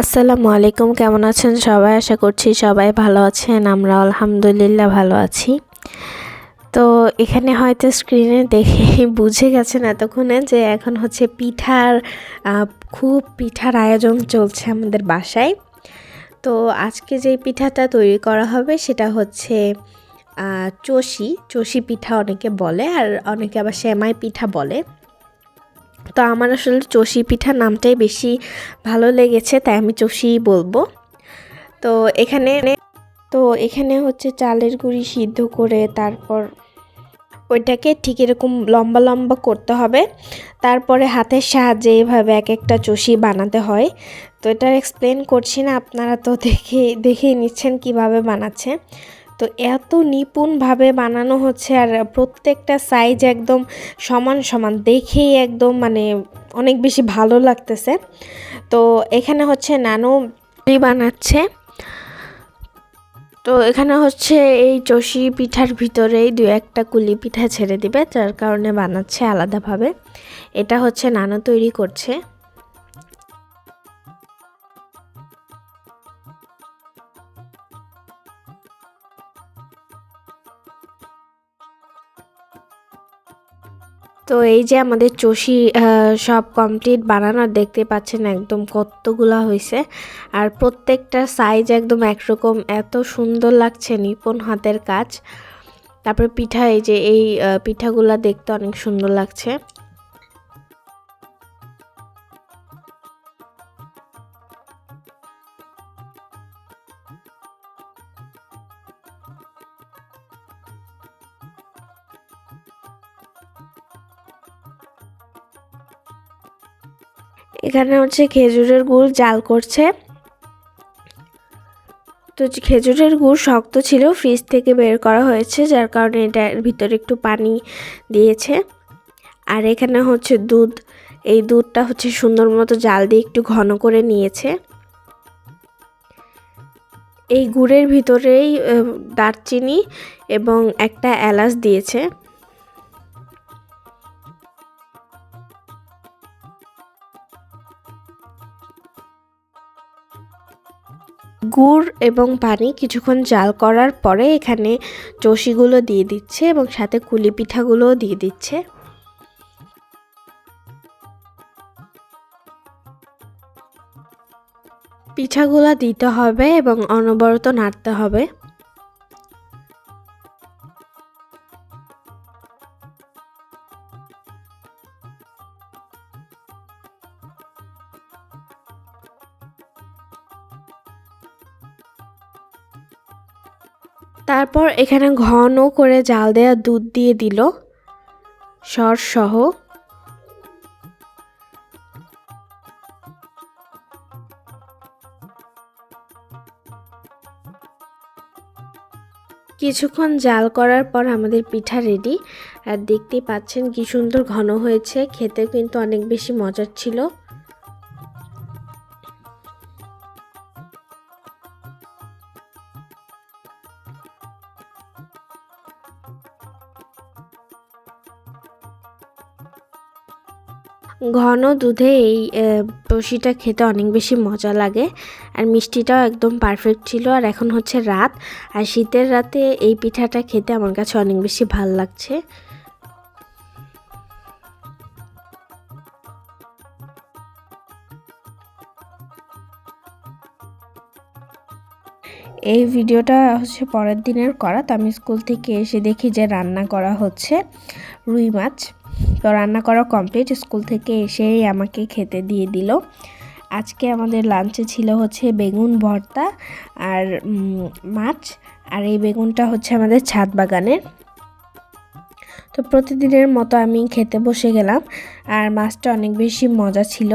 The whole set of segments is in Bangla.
আসসালামু আলাইকুম, কেমন আছেন সবাই? আশা করছি সবাই ভালো আছেন আমরা আলহামদুলিল্লাহ ভালো আছি। তো এখানে হয়তো স্ক্রিনে দেখে বুঝে গেছেন এতক্ষণে যে এখন হচ্ছে পিঠার খুব পিঠার আয়োজন চলছে আমাদের বাসায়। তো আজকে যে পিঠাটা তৈরি করা হবে সেটা হচ্ছে চষি চষি পিঠা অনেকে বলে, আর অনেকে আবার সেমাই পিঠা বলে। তো আমার আসলে চষি পিঠা নামটাই বেশি ভালো লেগেছে, তাই আমি চষিই বলব। তো এখানে তো এখানে হচ্ছে চালের গুঁড়ি সিদ্ধ করে তারপর ওইটাকে ঠিক এরকম লম্বা লম্বা করতে হবে। তারপরে হাতের সাহায্যে এভাবে এক একটা চষি বানাতে হয়। তো এটার এক্সপ্লেন করছি না, আপনারা তো দেখে, দেখেই নিচ্ছেন কীভাবে বানাচ্ছে। তো এত নিপুণভাবে বানানো হচ্ছে আর প্রত্যেকটা সাইজ একদম সমান সমান, দেখেই একদম মানে অনেক বেশি ভালো লাগতেছে। তো এখানে হচ্ছে নানো বানাচ্ছে। তো এখানে হচ্ছে এই চষি পিঠার ভিতরেই দু একটা কুলি পিঠা ছেড়ে দিবে, যার কারণে বানাচ্ছে আলাদাভাবে। এটা হচ্ছে নানো তৈরি করছে। তো এই যে আমাদের চষি সব কমপ্লিট বানানো দেখতে পাচ্ছেন একদম কতগুলা হয়েছে আর প্রত্যেকটা সাইজ একদম একরকম, এত সুন্দর লাগছে নিপুণ হাতের কাজ। তারপরে পিঠা, এই যে এই পিঠাগুলা দেখতে অনেক সুন্দর লাগছে। এখানে হচ্ছে খেজুরের গুড় জাল করছে। তো খেজুরের গুড় শক্ত ছিল, ফ্রিজ থেকে বের করা হয়েছে, যার কারণে এটার ভিতরে একটু পানি দিয়েছে। আর এখানে হচ্ছে দুধ, এই দুধটা হচ্ছে সুন্দর মতো জাল দিয়ে একটু ঘন করে নিয়েছে। এই গুড়ের ভিতরেই দারচিনি এবং একটা এলাচ দিয়েছে। গুড় এবং পানি কিছুক্ষণ জাল করার পরে এখানে চষিগুলো দিয়ে দিচ্ছে এবং সাথে কুলি পিঠাগুলোও দিয়ে দিচ্ছে। পিঠাগুলো দিতে হবে এবং অনবরত নাড়তে হবে। তারপর এখানে ঘন করে জাল দেওয়া দুধ দিয়ে দিল। সহ। কিছুক্ষণ জাল করার পর আমাদের পিঠা রেডি আর দেখতেই পাচ্ছেন কি সুন্দর ঘন হয়েছে। খেতে কিন্তু অনেক বেশি মজার ছিল। ঘন দুধে এই বসিটা খেতে অনেক বেশি মজা লাগে। আর মিষ্টিটাও একদম পারফেক্ট ছিল। আর এখন হচ্ছে রাত। আর শীতের রাতে এই পিঠাটা খেতে আমার কাছে অনেক বেশি ভালো লাগছে। এই ভিডিওটা হচ্ছে পরের দিনের করা। তো আমি স্কুল থেকে এসে দেখি যে রান্না করা হচ্ছে রুই মাছ। তো রান্না করা কমপ্লিট স্কুল থেকে এসেই আমাকে খেতে দিয়ে দিল। আজকে আমাদের লাঞ্চে ছিল হচ্ছে বেগুন ভর্তা আর মাছ। আর এই বেগুনটা হচ্ছে আমাদের ছাদ বাগানের তো প্রতিদিনের মতো আমি খেতে বসে গেলাম। আর মাছটা অনেক বেশি মজা ছিল।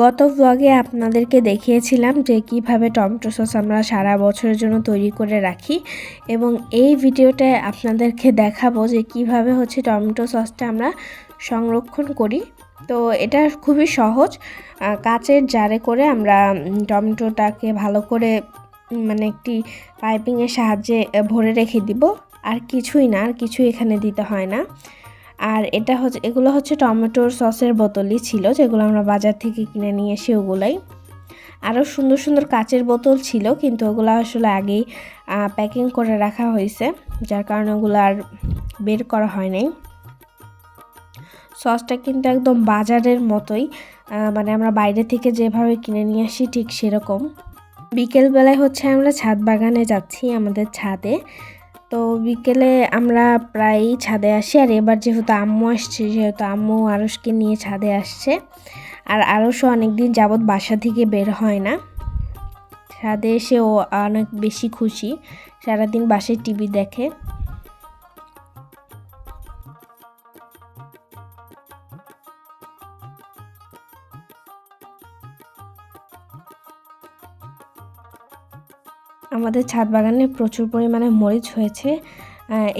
গত ব্লগে আপনাদেরকে দেখিয়েছিলাম যে কীভাবে টমেটো সস আমরা সারা বছরের জন্য তৈরি করে রাখি এবং এই ভিডিওটায় আপনাদেরকে দেখাবো যে কীভাবে হচ্ছে টমেটো সসটা আমরা সংরক্ষণ করি। তো এটা খুবই সহজ কাচের জারে করে আমরা টমেটোটাকে ভালো করে মানে একটি পাইপিংয়ের সাহায্যে ভরে রেখে দিব। আর কিছুই না, আর কিছুই এখানে দিতে হয় না। আর এটা হচ্ছে, এগুলো হচ্ছে টমেটোর সসের বোতলই ছিল, যেগুলো আমরা বাজার থেকে কিনে নিয়ে এসে ওগুলাই। আরও সুন্দর সুন্দর কাচের বোতল ছিল, কিন্তু ওগুলো আসলে আগেই প্যাকিং করে রাখা হয়েছে, যার কারণে ওগুলো আর বের করা হয় নাই। সসটা কিন্তু একদম বাজারের মতোই মানে আমরা বাইরে থেকে যেভাবে কিনে নিয়ে আসি ঠিক সেরকম। বিকেলবেলায় হচ্ছে আমরা ছাদ বাগানে যাচ্ছি আমাদের ছাদে। তো বিকেলে আমরা প্রায় ছাদে আসি। আর এবার যেহেতু আম্মু আসছে সেহেতু আম্মু আরসকে নিয়ে ছাদে আসছে। আর আরসও অনেকদিন যাবৎ বাসা থেকে বের হয় না। ছাদে এসে ও অনেক বেশি খুশি। সারাদিন বাসায় টিভি দেখে। আমাদের ছাদ বাগানে প্রচুর পরিমাণে মরিচ হয়েছে।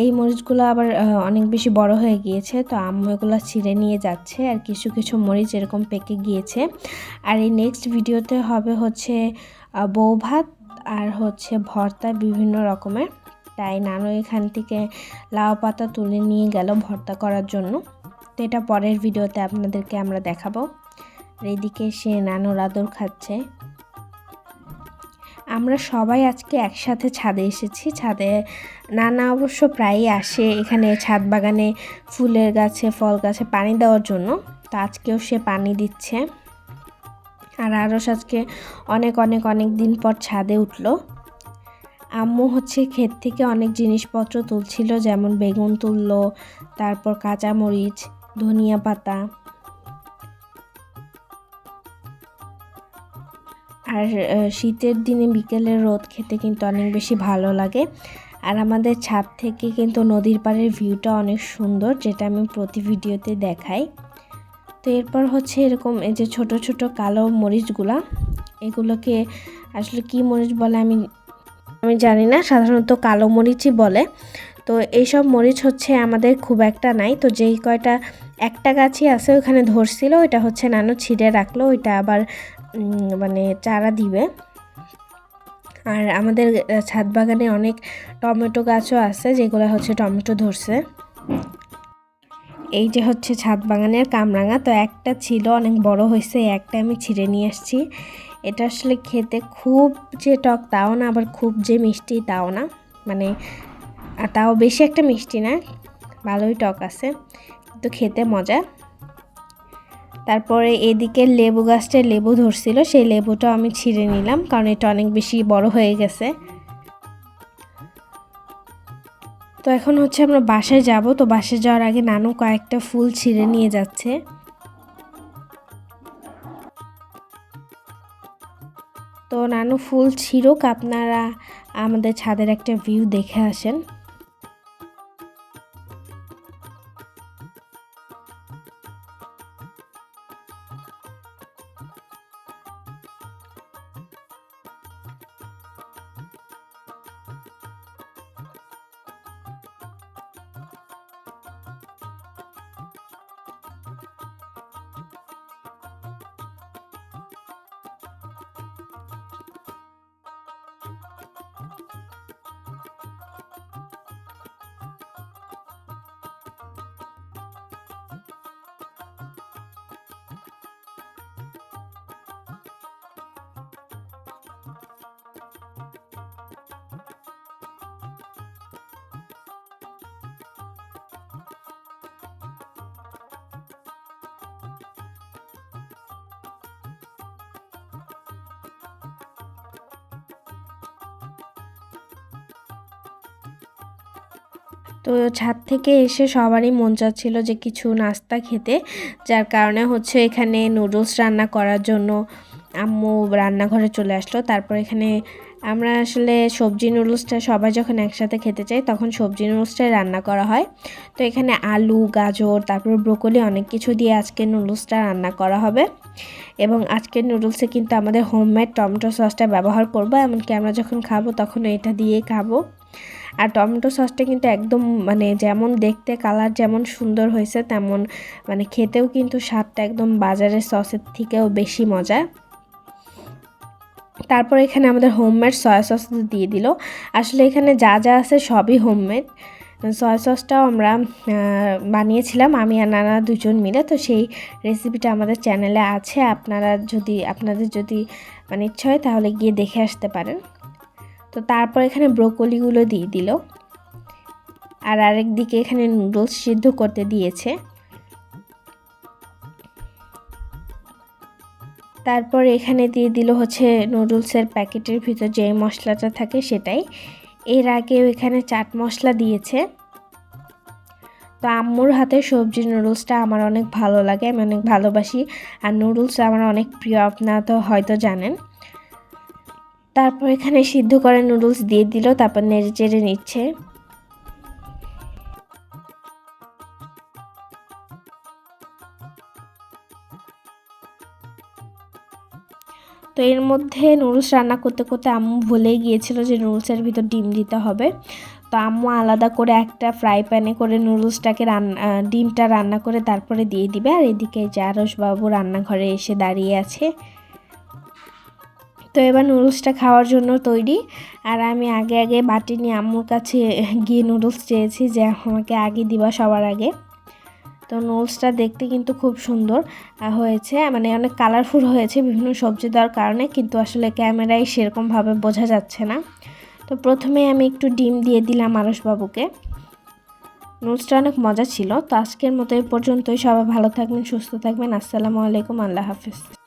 এই মরিচগুলো আবার অনেক বেশি বড় হয়ে গিয়েছে, তো আম্মু এগুলো ছিঁড়ে নিয়ে যাচ্ছে আর কিছু কিছু মরিচ এরকম পেকে গিয়েছে। আর এই নেক্সট ভিডিওতে হবে হচ্ছে বউ ভাত আর হচ্ছে ভর্তা বিভিন্ন রকমের। তাই নানু এখান থেকে লাউ পাতা তুলে নিয়ে গেল ভর্তা করার জন্য। তো এটা পরের ভিডিওতে আপনাদেরকে আমরা দেখাবো। আর এদিকে সে নানুর আদর খাচ্ছে। আমরা সবাই আজকে একসাথে ছাদে এসেছি। ছাদে নানা অবশ্য প্রায়ই আসে এখানে ছাদ বাগানে ফুলের গাছে, ফল গাছে পানি দেওয়ার জন্য। তো আজকেও সে পানি দিচ্ছে। আর আরস আজকে অনেক অনেক অনেক দিন পর ছাদে উঠল। আম্মু হচ্ছে ক্ষেত থেকে অনেক জিনিসপত্র তুলছিল, যেমন বেগুন তুললো, তারপর কাঁচামরিচ, ধনিয়া পাতা। আর শীতের দিনে বিকেলে রোদ খেতে কিন্তু অনেক বেশি ভালো লাগে। আর আমাদের ছাদ থেকে কিন্তু নদীর পাড়ের ভিউটা অনেক সুন্দর, যেটা আমি প্রতি ভিডিওতে দেখাই। তো এরপর হচ্ছে এরকম এই যে ছোট ছোট কালো মরিচগুলা। এগুলোকে আসলে কি মরিচ বলে আমি আমি জানি না, সাধারণত কালো মরিচই বলে। তো এইসব মরিচ হচ্ছে আমাদের খুব একটা নাই, তো যেই কয়টা একটা গাছই আছে ওখানে ধরছিল, ওইটা হচ্ছে নানু ছিঁড়ে রাখল, ওইটা আবার মানে চারা দিবে। আর আমাদের ছাদ বাগানে অনেক টমেটো গাছও আছে, যেগুলো হচ্ছে টমেটো ধরছে। এই যে হচ্ছে ছাদ বাগানের কামরাঙা, তো একটা ছিল, অনেক বড় হয়েছে একটা আমি ছিঁড়ে নিয়ে আসছি। এটা আসলে খেতে খুব যে টক তাও না, আবার খুব যে মিষ্টি তাও না। মানে তাও বেশি একটা মিষ্টি না, ভালোই টক আছে। তো খেতে মজা। তারপরে এদিকে লেবু গাছটা লেবু ধরছিল, সেই লেবুটাও আমি ছিঁড়ে নিলাম, কারণ এটা অনেক বেশি বড় হয়ে গেছে। তো এখন হচ্ছে আমরা বাসায় যাব, তো বাসায় যাওয়ার আগে নানু কয়েকটা ফুল ছিঁড়ে নিয়ে যাচ্ছে। তো নানু ফুল ছিঁড়ুক, আপনারা আমাদের ছাদের একটা ভিউ দেখে আসেন। তো ছাদ থেকে এসে সবারই মন চাচ্ছিল যে কিছু নাস্তা খেতে। যার কারণে হচ্ছে এখানে নুডলস রান্না করার জন্য আম্মু রান্নাঘরে চলে আসলো। তারপর এখানে আমরা আসলে সবজি নুডলসটা সবাই যখন একসাথে খেতে চাই তখন সবজি নুডলসটাই রান্না করা হয়। তো এখানে আলু, গাজর, তারপর ব্রোকলি অনেক কিছু দিয়ে আজকে নুডলসটা রান্না করা হবে। এবং আজকের নুডলসে কিন্তু আমাদের হোমমেড টমেটো সসটা ব্যবহার করব। এমনকি আমরা যখন খাব তখন এটা দিয়ে খাব। আর টমেটো সসটা কিন্তু একদম মানে যেমন দেখতে, কালার যেমন সুন্দর হয়েছে, তেমন মানে খেতেও কিন্তু স্বাদটা একদম বাজারের সসের থেকেও বেশি মজা। তারপর এখানে আমাদের হোমমেড সয়া সস দিয়ে দিল। আসলে এখানে যা যা আছে সবই হোমমেড সয়া সসটাও আমরা বানিয়েছিলাম, আমি আর নানা দুজন মিলে। তো সেই রেসিপিটা আমাদের চ্যানেলে আছে। আপনারা যদি, আপনাদের যদি মানে ইচ্ছা হয় তাহলে গিয়ে দেখে আসতে পারেন। তো তারপর এখানে ব্রোকলিগুলো দিয়ে দিল। আর আরেক দিকে এখানে নুডলস সিদ্ধ করতে দিয়েছে। তারপর এখানে দিয়ে দিল হচ্ছে নুডলসের প্যাকেটের ভিতর যে মশলাটা থাকে সেটাই। এর আগেও এখানে চাট মশলা দিয়েছে। তো আম্মুর হাতে সবজি নুডলসটা আমার অনেক ভালো লাগে, আমি অনেক ভালোবাসি। আর নুডলস আমার অনেক প্রিয়, আপনারা তো হয়তো জানেন। তারপর এখানে সিদ্ধ করে নুডলস দিয়ে দিল, তারপর নেড়ে চেড়ে নিচ্ছে। তো এর মধ্যে নুডলস রান্না করতে করতে আম্মু ভুলেই গিয়েছিল যে নুডলসের ভিতর ডিম দিতে হবে। তো আম্মু আলাদা করে একটা ফ্রাই প্যানে করে নুডলসটাকে রান্না ডিমটা রান্না করে তারপরে দিয়ে দিবে। আর এদিকে জারস বাবু রান্নাঘরে এসে দাঁড়িয়ে আছে। তো এবার নুডলসটা খাওয়ার জন্য তৈরি। আর আমি আগে আগে বাটি নিয়ে আম্মুর কাছে গিয়ে নুডলস চেয়েছি যে আমাকে আগে দিবা সবার আগে। তো নুডলসটা দেখতে কিন্তু খুব সুন্দর হয়েছে। মানে অনেক কালারফুল হয়েছে বিভিন্ন সবজি দেওয়ার কারণে, কিন্তু আসলে ক্যামেরায় সেরকমভাবে বোঝা যাচ্ছে না। তো প্রথমে আমি একটু ডিম দিয়ে দিলাম আরসবাবুকে নুডলসটা অনেক মজা ছিল। তো আজকের মতো এই পর্যন্তই। সবাই ভালো থাকবেন, সুস্থ থাকবেন। আসসালামু আলাইকুম। আল্লাহ হাফিজ।